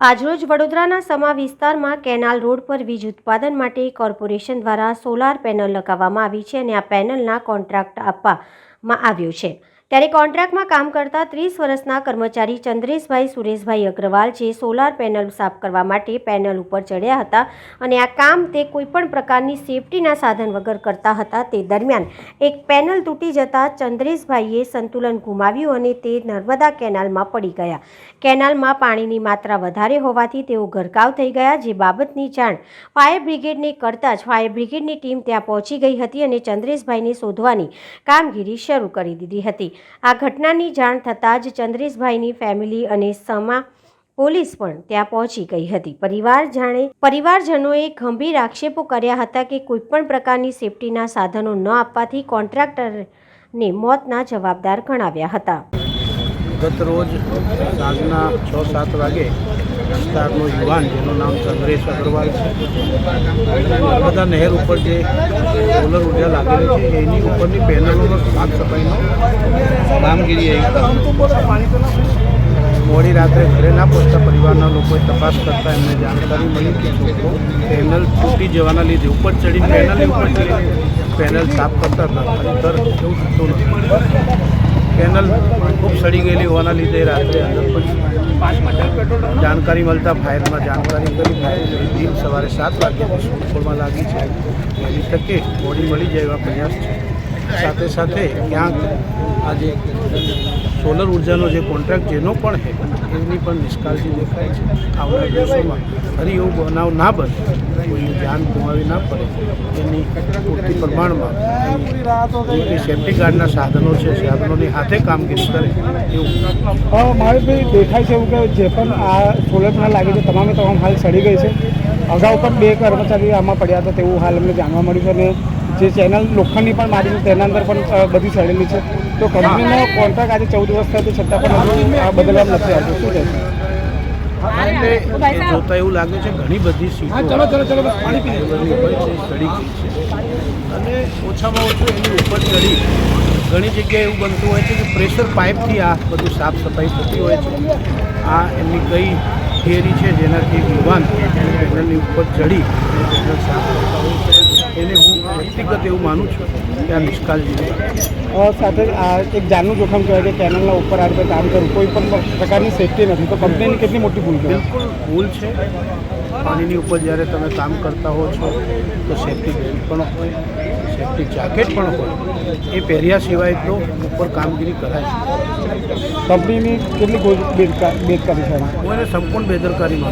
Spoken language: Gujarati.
આજરોજ વડોદરાના સમા વિસ્તારમાં કેનાલ રોડ પર વીજ ઉત્પાદન માટે કોર્પોરેશન દ્વારા સોલાર પેનલ લગાવવામાં આવી છે અને આ પેનલના કોન્ટ્રાક્ટ આપવામાં આવ્યો છે. ત્યારે કોન્ટ્રાક્ટમાં કામ કરતા ત્રીસ વર્ષના કર્મચારી ચંદ્રેશભાઈ સુરેશભાઈ અગ્રવાલ જે સોલાર પેનલ સાફ કરવા માટે પેનલ ઉપર ચડ્યા હતા અને આ કામ તે કોઈપણ પ્રકારની સેફટીના સાધન વગર કરતા હતા તે દરમિયાન એક પેનલ તૂટી જતા ચંદ્રેશભાઈએ સંતુલન ગુમાવ્યું અને તે નર્મદા કેનાલમાં પડી ગયા. કેનાલમાં પાણીની માત્રા વધારે હોવાથી તેઓ ગરકાવ થઈ ગયા, જે બાબતની જાણ ફાયર બ્રિગેડને કરતાં જ ફાયર બ્રિગેડની ટીમ ત્યાં પહોંચી ગઈ હતી અને ચંદ્રેશભાઈને શોધવાની કામગીરી શરૂ કરી દીધી હતી. આ ઘટનાની જાણ થતાં જ ચંદ્રેશભાઈની ફેમિલી અને સમા પોલીસ પણ ત્યાં પહોંચી ગઈ હતી. પરિવાર જાણે પરિવારજનોએ ગંભીર આક્ષેપો કર્યા હતા કે કોઈપણ પ્રકારની સેફટીના સાધનો ન આપવાથી કોન્ટ્રાક્ટરને મોતના જવાબદાર ગણાવ્યા હતા. ગત રોજ સાંજના છ, સાત વાગે વિસ્તારનો યુવાન, જેનું નામ ચંદ્રેશ અગ્રવાલ છે, નર્મદા નહેર ઉપર જે સોલર ઊર્જા લાગેલી છે, એની ઉપરની પેનલોનો સાફ સફાઈનો કામગીરી મોડી રાત્રે ઘરે ના પહોંચતા પરિવારના લોકોએ તપાસ કરતા એમને જાણકારી મળી કે લોકો પેનલ તૂટી જવાના લીધે ઉપર ચડી પેનલ ઉપર ચડી પેનલ સાફ કરતા હતા. અંદર એવું થતું નથી પેનલ ખૂબ સડી ગયેલી હોવાના લીધે રાત્રે અંદર પણ જાણકારી મળતા ફાયરમાં જાણકારી કરી ફાયર ટીમ સવારે સાત વાગ્યાથી શોધખોળમાં લાગી છે. એની તકે બોડી મળી જાય એવા પ્રયાસ છે. સાથે સાથે ક્યાંક આજે સોલર ઉર્જાનો જે કોન્ટ્રાક્ટ જેનો પણ છે એની પણ નિષ્કાળજી દેખાય છે. આવનારા દિવસોમાં ફરી એવું બનાવ ના બને, કોઈની જાન ગુમાવી ના પડે, એની પૂરતી પ્રમાણમાં જે સેફ્ટી ગાર્ડના સાધનો છે, સાધનોની હાથે કામગીરી કરે, એવું. મારે દેખાય છે એવું કે જે પણ આ સોલર પેનલ લાગે છે, તમામે તમામ હાલ સડી ગઈ છે. અગાઉ પણ બે કર્મચારી આમાં પડ્યા હતા, તેવું હાલ અમને જાણવા મળ્યું છે અને જે ચેનલ લોખંડની પણ મારી છે તેના અંદર પણ બધી સડેલી છે. તો કંપનીનો કોન્ટ્રાક્ટ આજે ચૌદ વર્ષ થયો છતાં પણ બદલવામાં નથી આવતો શું છે જોતા એવું લાગે છે ઘણી બધી સીટો ચડી ગઈ છે. અને ઓછામાં ઓછું એની ઉપર ચડી. ઘણી જગ્યાએ એવું બનતું હોય છે કે પ્રેશર પાઇપથી આ બધું સાફ સફાઈ થતી હોય છે. આ એમની કઈ થિયરી છે જેનાથી યુવાન પેનલની ઉપર ચડી પેનલ સાફ કરતા હોય છે. એને હું વ્યક્તિગત એવું માનું છું કે આ નિષ્કાળજી સાથે આ એક જાનનું જોખમ કહેવાય કે ચેનલના ઉપર આ રીતે કામ કરવું કોઈ પણ પ્રકારની સેફટી નથી. તો કંપનીની કેટલી મોટી ભૂલ છે? બિલકુલ ભૂલ છે. પાણીની ઉપર જ્યારે તમે કામ કરતા હો છો તો સેફ્ટી બેલ્ટ પણ હોય સેફ્ટી જાકેટ પણ હોય. એ પહેર્યા સિવાય તો ઉપર કામગીરી કરાય. કંપનીની કેટલી બેદકારી છે? મને સંપૂર્ણ બેદરકારી